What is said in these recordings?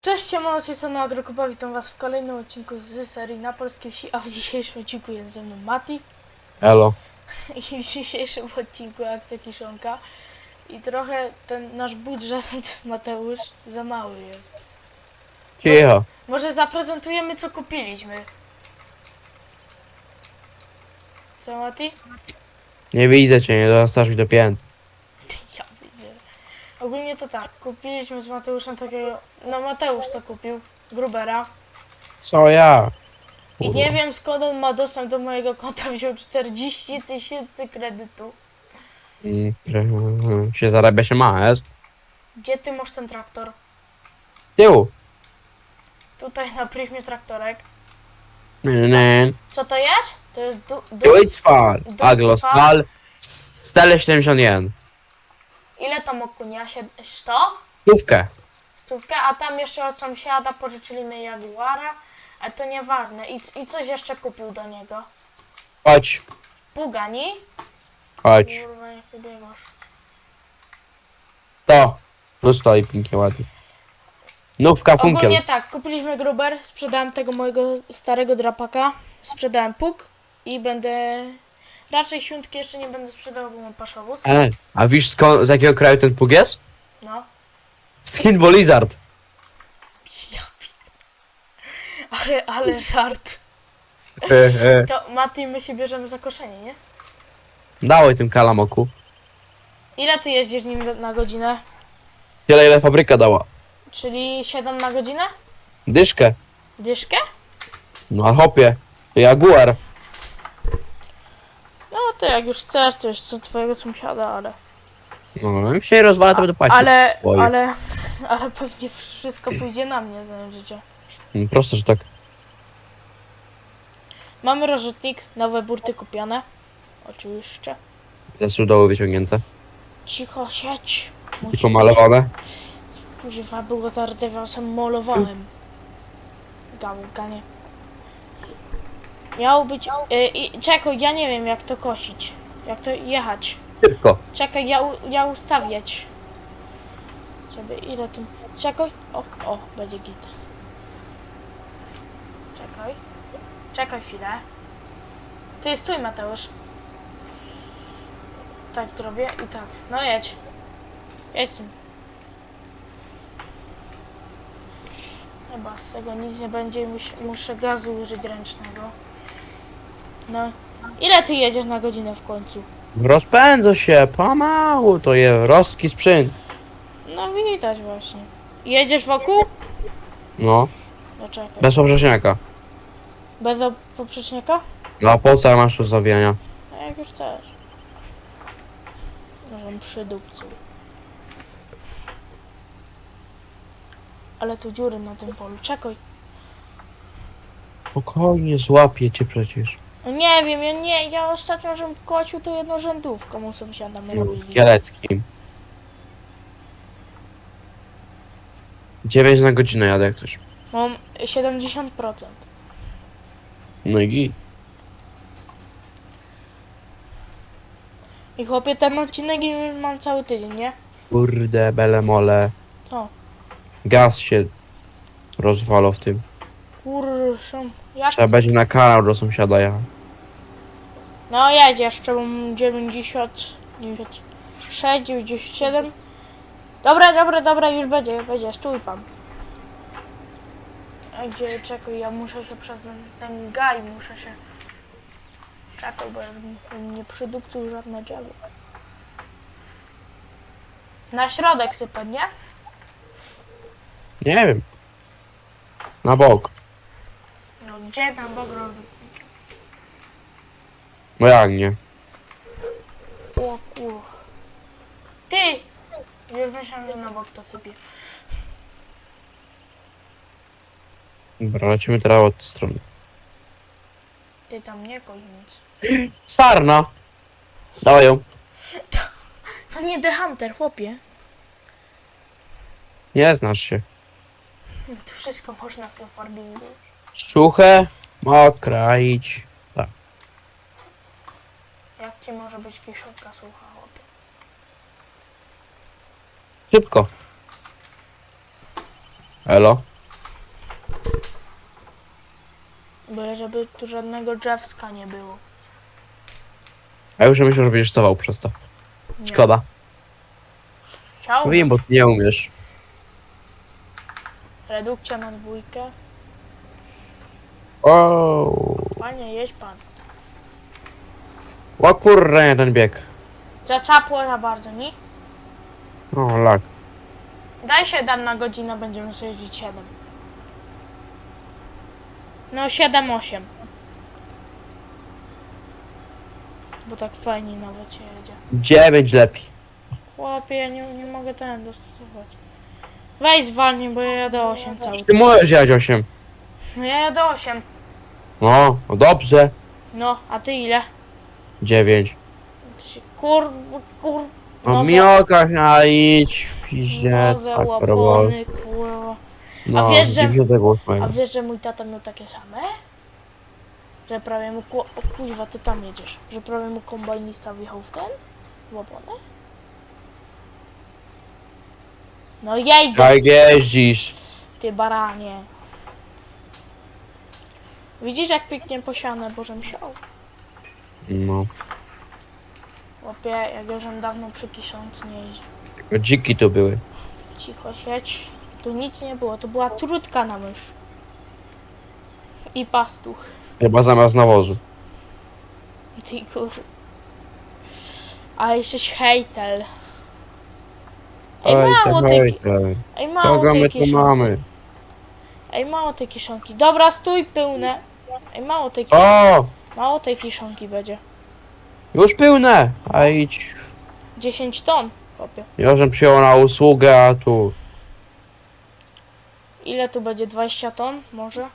Cześć, siemano, jestem na Agrokupa, witam was w kolejnym odcinku z serii na polskiej wsi, a w dzisiejszym odcinku jest ze mną Mati Elo. i w dzisiejszym odcinku akcja kiszonka i trochę ten nasz budżet, Mateusz, za mały jest. Cicho. Może zaprezentujemy co kupiliśmy. Co Mati? Nie widzę cię, nie dostasz mi do pięt. Ogólnie to tak, kupiliśmy z Mateuszem takiego, no Mateusz to kupił, Grubera. Co ja? I nie wiem skąd on ma dostęp do mojego konta, wziął 40 tysięcy kredytu. Mm, mm, Się zarabia się maes. Gdzie ty masz ten traktor? Tyłu. Tutaj na pryzmie traktorek. Nie, nie. Co to jest? To jest du, du, Duitsfal. Duitsfal. Aglostal. Stele 71. Ile to mokunia? Sied- 100? Stówkę. Stówkę, a tam jeszcze od sąsiada pożyczyli mi Jaguara, ale to nieważne. I, I coś jeszcze kupił do niego. Chodź. Pugani? Chodź. Kurwa, jak ty biegasz. To. Tu stoi pięknie ładnie. Nówka funkiel. Ogólnie tak, kupiliśmy Gruber, sprzedałem tego mojego starego drapaka, sprzedałem puk i będę... Raczej siuntki jeszcze nie będę sprzedawał, bo mam paszowóz. E, a wiesz skąd, z jakiego kraju ten pug jest? No. Z Chin bo Lizard. Ja pier- Ale, ale żart. E, e. To Mati, my się bierzemy za koszenie, nie? Dałej tym kalamoku. Ile ty jeździsz nim na godzinę? Tyle ile fabryka dała. Czyli 7 na godzinę? Dyszkę. Dyszkę? No a hopie. Jaguar. No to jak już chcesz, to jest co twojego sąsiada, ale... No, jak się rozwala, to będę płacić. Ale, swoje. ale, ale pewnie wszystko pójdzie na mnie za życie. Mm, Proste, że tak. Mamy rozrzutnik, nowe burty kupione. Oczywiście. Ze sudoły wyciągnięte. Cicho sieć. I Musi pomalowane. Kuźwa było zardzewiał, sam molowałem. Gałganie. Miało być... Y, i, czekaj, ja nie wiem jak to kosić. Jak to jechać. Szybko. Czekaj, ja, u, ja ustawiać. Sobie ile tu... Czekaj. O, o, będzie git. Czekaj. Czekaj chwilę. Ty stój Mateusz. Tak zrobię i tak. No jedź. Jedź tym. Chyba z tego nic nie będzie, mus, muszę gazu użyć ręcznego. No. Ile ty jedziesz na godzinę w końcu? Rozpędzę się, pomału, to je rostki sprzęt. No widać właśnie. Jedziesz wokół? No, No czekaj. bez poprzeczniaka. Bez poprzecznika? No a po co masz ustawienia? No jak już chcesz. Może przy dupcu. Ale tu dziury na tym polu. Czekaj. Spokojnie, złapię cię przecież. No nie wiem, ja nie, ja ostatnio, żem kocił to jednorzędówką u sąsiada my No, robili. Kieleckim. 9 na godzinę jadę jak coś. Mam 70%. No i git. I chłopie, ten odcinek już mam cały tydzień, nie? Kurde, bele mole. Co? Gaz się rozwalał w tym. Kurczę. Jak Trzeba będzie na kanał do sąsiada jechać. No jedź jeszcze, mam 90, 96, 97. Dobra, dobra, dobra, już będzie, będzie, stój pan. A gdzie, czekaj, ja muszę się przez ten, ten gaj, muszę się... Czekaj, bo ja nie przydupcił żadne dzieło. Na środek sypę, nie? Nie wiem. Na bok. No gdzie tam w ogóle? No jak nie? O kur... Ty! Już myślałem, że na bok to sypie. Dobra, lecimy teraz od tej strony. Ty tam nie koń nic. Sarna! Dawaj ją. To nie The Hunter, chłopie. Nie znasz się. To wszystko można w tym farbingu. Suche, mokra, idź. Jak ci może być kiszonka słucha, chłopie? Szybko. Elo. Byle żeby tu żadnego drzewska nie było. A już myślę, że będziesz cował przez to. Nie. Szkoda. Chciałbym. Wiem, bo ty nie umiesz. Redukcja na dwójkę. Wow. Panie, jedź pan o kurre, ten bieg. Zaczapło za bardzo, nie? O, lak. Daj 7 na godzinę, będziemy sobie jeździć 7. No 7-8. Bo tak fajnie nawet się jedzie. Dziewięć lepiej. Chłopie, ja nie, nie mogę ten dostosować. Weź zwalnij, bo ja jadę 8 cały Ty możesz jechać 8. No ja jadę 8. No, no dobrze. No, a ty ile? 9. Ty się kur... kur... No miokach, a idź. Piździe, Nowe tak robot. łapony, kurwa. No, wiesz, że- 98. A wiesz, że mój tata miał takie same? Że prawie mu... Ku... O kuźwa, ty tam jedziesz. Że prawie mu kombajnista wjechał w ten? W opony? No Jak jeździsz? ty baranie. Widzisz, jak pięknie posiane Bożem siał? No. Łopie, jak już dawno przy kisząc nie jeździł. Tylko dziki tu były. Cicho sieć. Tu nic nie było, to była trudka na mysz. I pastuch. Chyba zamiast nawozu. Ty kur... Ale jesteś hejtel. Ej, mało to tej, to. ej, mało Kogo tej my tu kieszonki. mamy? Ej, mało tej kieszonki. Dobra, stój pełne. Ej, mało tej kieszonki. O! Mało tej kieszonki będzie. Już pełne! A idź. 10 ton, chłopie. Ja żem przyjął na usługę, a tu... Ile tu będzie? 20 ton? Może?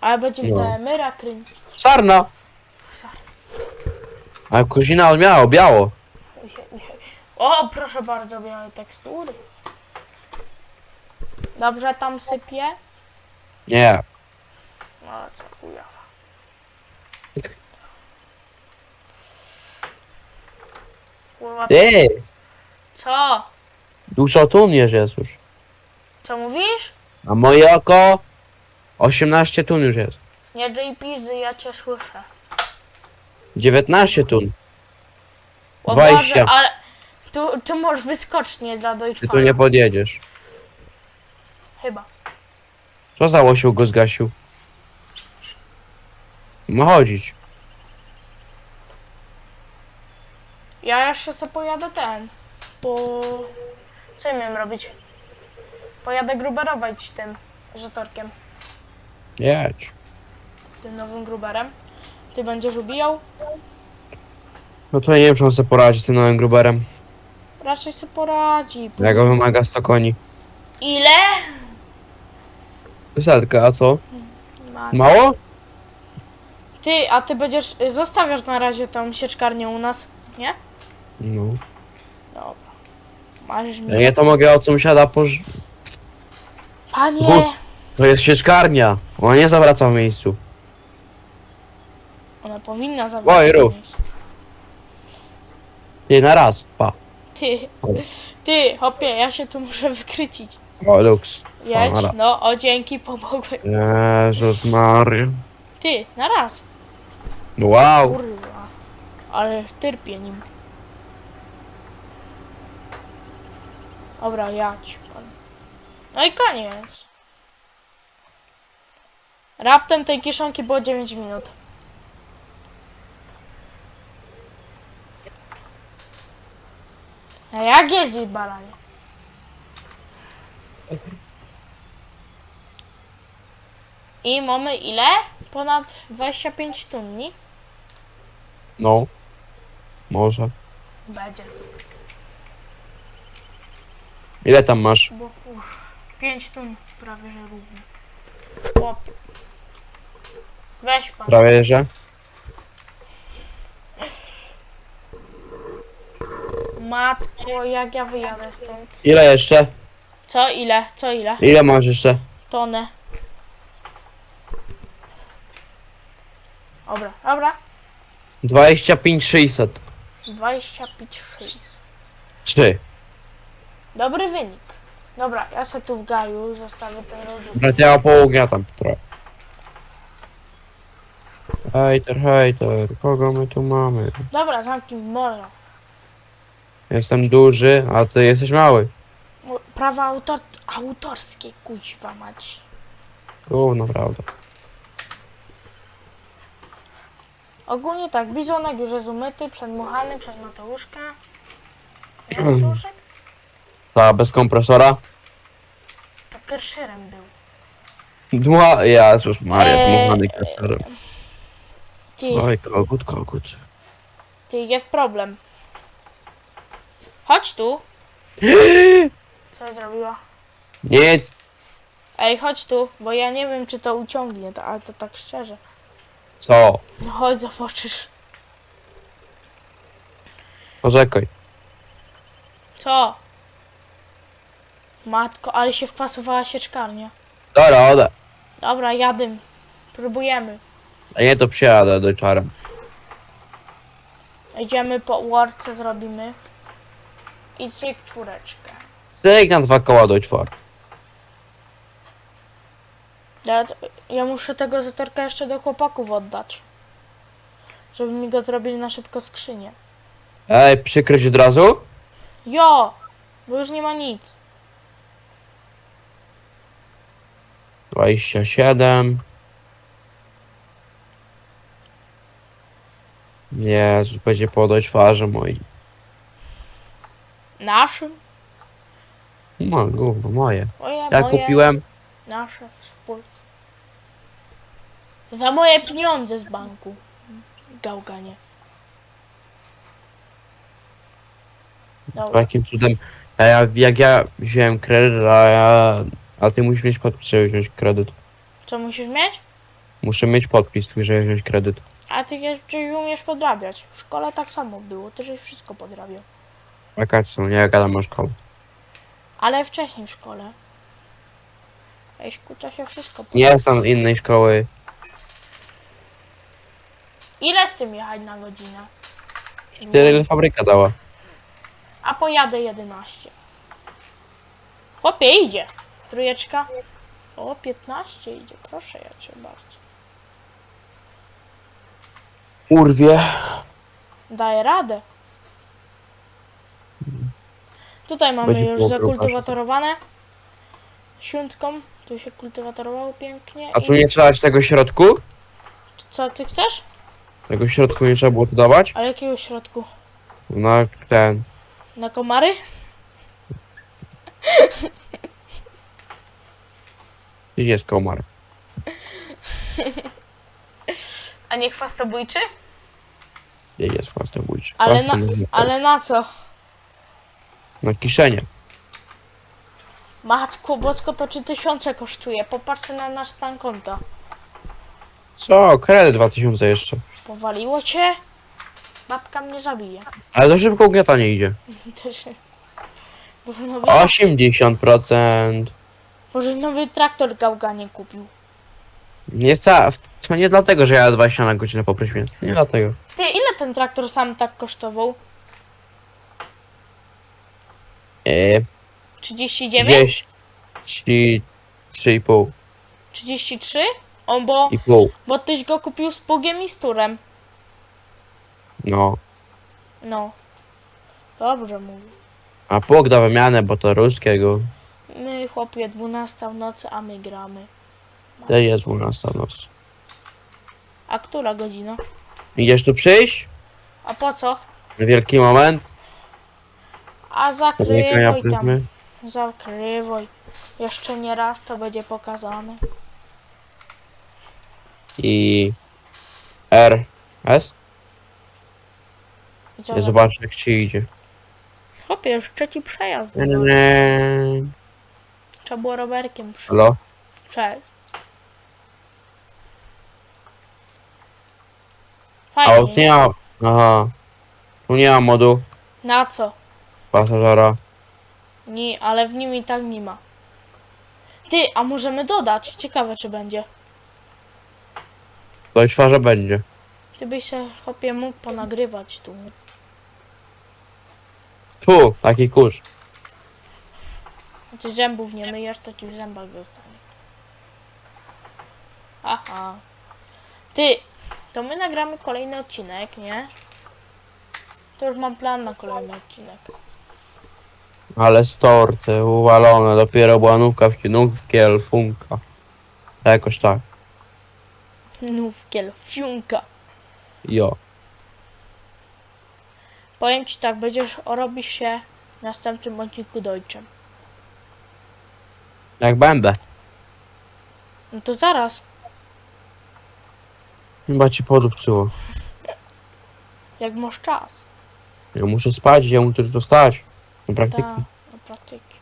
Ale będzie No. te myra kryn. Sarna! A kozina miała biało. O, proszę bardzo, białe tekstury. Dobrze tam sypie? Nie. No, co chuja. Kurwa, Ty! co? Dużo tu jest już. Co mówisz? A moje oko... 18 tun już jest. Nie JP, ja cię słyszę. 19 tun. O 20. Boże, ale tu, tu masz wyskocznie dla Ty Deutschfana. tu nie podjedziesz. Chyba. Co za łosiu go zgasił? Ma chodzić. Ja jeszcze sobie pojadę ten. Po... Co ja miałem robić? Pojadę gruberować tym żetorkiem. Jedź. Tym nowym gruberem. Ty będziesz ubijał? No to ja nie wiem, czy on sobie poradzi z tym nowym gruberem. Raczej sobie poradzi. Jak go wymaga 100 koni. Ile? Setka, a co? Ma... Mało? Ty, a ty będziesz... Zostawiasz na razie tą sieczkarnię u nas, nie? No. Dobra. Masz Ja mi... nie to mogę od sąsiada poż... Panie! Bu- To jest sieczkarnia. Ona nie zawraca w miejscu. Ona powinna Oj, zabrać. rów. Ty na raz. Pa. Ty, ty, hopie, ja się tu muszę wykrycić. O, luks. Jedź, Dobra. no, o dzięki, pomogłem. Jezus Maria. Ty, na raz. Wow. Kurwa. Ale tyrpię nim. Dobra, jadź pan. No i koniec. Raptem tej kieszonki było 9 minut. A jak jeździć balanie? I mamy ile? Ponad 25 tun, nie? No. Może. Będzie. Ile tam masz? Bo kur... 5 tun prawie że równo. Chłop. Weź pan. Prawie, że? Matko, jak ja wyjadę stąd. Ile jeszcze? Co ile? Co ile? Ile masz jeszcze? Tonę. Dobra, dobra. 25 600. 25 6. 3. Dobry wynik. Dobra, ja se tu w gaju zostawię ten rozrzut. Brat ja poługniatam trochę. Hejter, hejter, kogo my tu mamy? Dobra, zamknij mordę. Jestem duży, a ty jesteś mały. Mo- Prawa autor... autorskie, kuźwa mać. Gówno, prawda. Ogólnie tak, bizonek już jest umyty, przedmuchany przez Mateuszka. Mateuszek? Ta, bez kompresora? To kerszerem był. Dła, Jezus Maria, Eee, dmuchany kaczorem. Ty, Oj, kogut, kogut. ty, jest problem. Chodź tu. Co zrobiła? Nic! Ej, chodź tu, bo ja nie wiem, czy to uciągnie, to, ale to tak szczerze. Co? No chodź, zobaczysz. Poczekaj. Co? Matko, ale się wpasowała sieczkarnia. Dobra, oda. Dobra, jadę. Próbujemy. A nie, to przyjadę do czarem. Idziemy po łorce, zrobimy. I cyk czwóreczkę. Cyk na dwa koła do czwor. Ja, ja muszę tego zatorka jeszcze do chłopaków oddać. Żeby mi go zrobili na szybko skrzynię. Ej, przykryć od razu? Jo! Bo już nie ma nic. 27. Jezu, będzie podać twarzy moi. Naszym? No, gówno, moje. Moje, Ja moje, kupiłem. Nasze wspólne. Za moje pieniądze z banku. Gałganie. Dobra. Jakim cudem. A ja, jak ja wziąłem kredyt, a ja. A ty musisz mieć podpis, żeby wziąć kredyt. Co musisz mieć? Muszę mieć podpis twój, żeby wziąć kredyt. A ty jeszcze umiesz podrabiać. W szkole tak samo było. Ty żeś wszystko podrabiał. Wakacje są, nie ja gadam o szkole. Ale wcześniej w szkole. Ej, to się wszystko Nie jestem z innej szkoły. Ile z tym jechać na godzinę? Tyle ile fabryka dała. A pojadę 11. Chłopie, idzie. Trójeczka. O, 15 idzie. Proszę ja cię bardzo. Urwie. Daję radę. Tutaj mamy Będzie już było zakultywatorowane. Siątką. Tu się kultywatorowało pięknie. A tu I- nie trzeba tego środku? Co ty chcesz? Tego środku nie trzeba było tu dawać? Ale jakiego środku? Na ten. Na komary? Gdzie jest komar? A nie chwastobójczy? Gdzie jest własnobójczy? Ale na, ale na co? Na kieszenie. Matko bosko to 3000 kosztuje. Popatrz na nasz stan konta. Co? Kredyt 2000 jeszcze. Powaliło cię? Babka mnie zabije. Ale to szybko ugniatanie idzie. Też. Nowy, 80%. Boże nowy traktor gałganie kupił. Nie ca... To nie dlatego, że ja 20 na godzinę poprosiłem. Nie dlatego. Ty, ile ten traktor sam tak kosztował? Eee, 39? 33,5. 33? O, bo, I pół. bo tyś go kupił z pługiem i z turem. No. No. Dobrze mówię. A pług da wymianę, bo to ruskiego. My chłopie 12 w nocy, a my gramy. To jest 12 noc. A która godzina? Idziesz tu przyjść? A po co? Na wielki moment. A Zamykania zakrywaj tam. pryzmy. Zakrywaj. Jeszcze nie raz to będzie pokazane. I... R. S? I co Ja za- zobaczę jak ci idzie. Chłopie, już trzeci przejazd. Nie, nie, nie. Trzeba było rowerkiem przyjść. Halo? Cześć. A Fajnie. tu nie ma... Aha. Tu nie ma modu Na co? pasażera. Nie, ale w nim i tak nie ma. Ty, a możemy dodać? Ciekawe czy będzie. To ćwarze będzie. Ty byś się chłopie mógł ponagrywać tu. Tu, taki kurz. Ty zębów nie myjesz, to ci w zębach zostanie. Aha. Ty, To my nagramy kolejny odcinek, nie? To już mam plan na kolejny odcinek. Ale storty, uwalone, dopiero była nówka w nówkiel, funka. Jakoś tak, Nówkiel, fiunka. jo. Powiem ci tak, będziesz robisz się w następnym odcinku Deutschem. Jak będę. No to zaraz, Chyba ci podupcyło. jak masz czas. Ja muszę spać, ja muszę to stać. Na praktyki. Ta, na praktyki.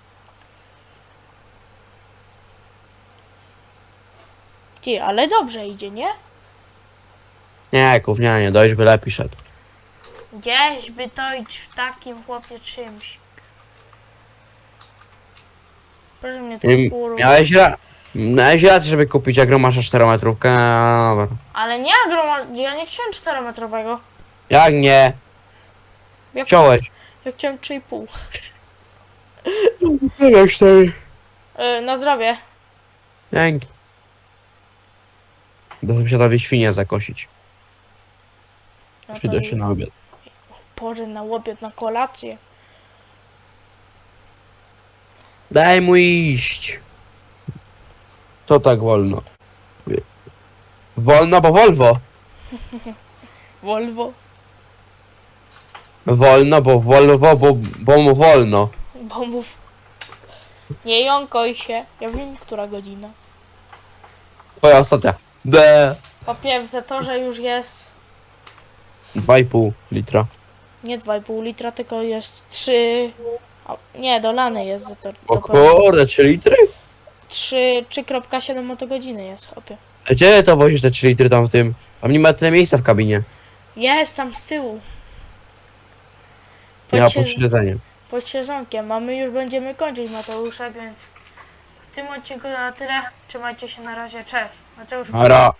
Ty, ale dobrze idzie, nie? Nie, gównianie, dojść by lepiej szedł. Gdzieś by to iść w takim chłopie czymś. Proszę mnie Nie, kurwa. Miałeś, ra miałeś rację, żeby kupić agromasza 4 metrówkę, a, dobra. Ale nie agroma... Ja nie chciałem 4-metrowego. Jak nie? Ja, Chciałeś. ja chciałem 3,5. Jak 4. Yy, na zdrowie. Dzięki. Do sąsiadowi świnie zakosić. No to Przyda się na obiad. Boże, na łobiot, na kolację. Daj mu iść. Co tak wolno? Wolno, bo Volvo. Volvo. Wolno, bo Volvo, bo, bo mu wolno. Bombów. Nie jąkoj się. Ja wiem, która godzina. Twoja ostatnia. B. Po pierwsze to, że już jest 2,5 litra. nie 2,5 litra, tylko jest 3... Nie, dolany jest za to. O kurde, 3 litry? 3 3,7 motogodziny jest, chłopie. A Gdzie to wozisz te 3 litry tam w tym? Tam nie ma tyle miejsca w kabinie. Jest tam z tyłu. Nie ma Pod, podświecenia. pod siedzonkiem, a my już będziemy kończyć Mateuszek, więc w tym odcinku na tyle. Trzymajcie się na razie, cześć. Mateusz, Ara.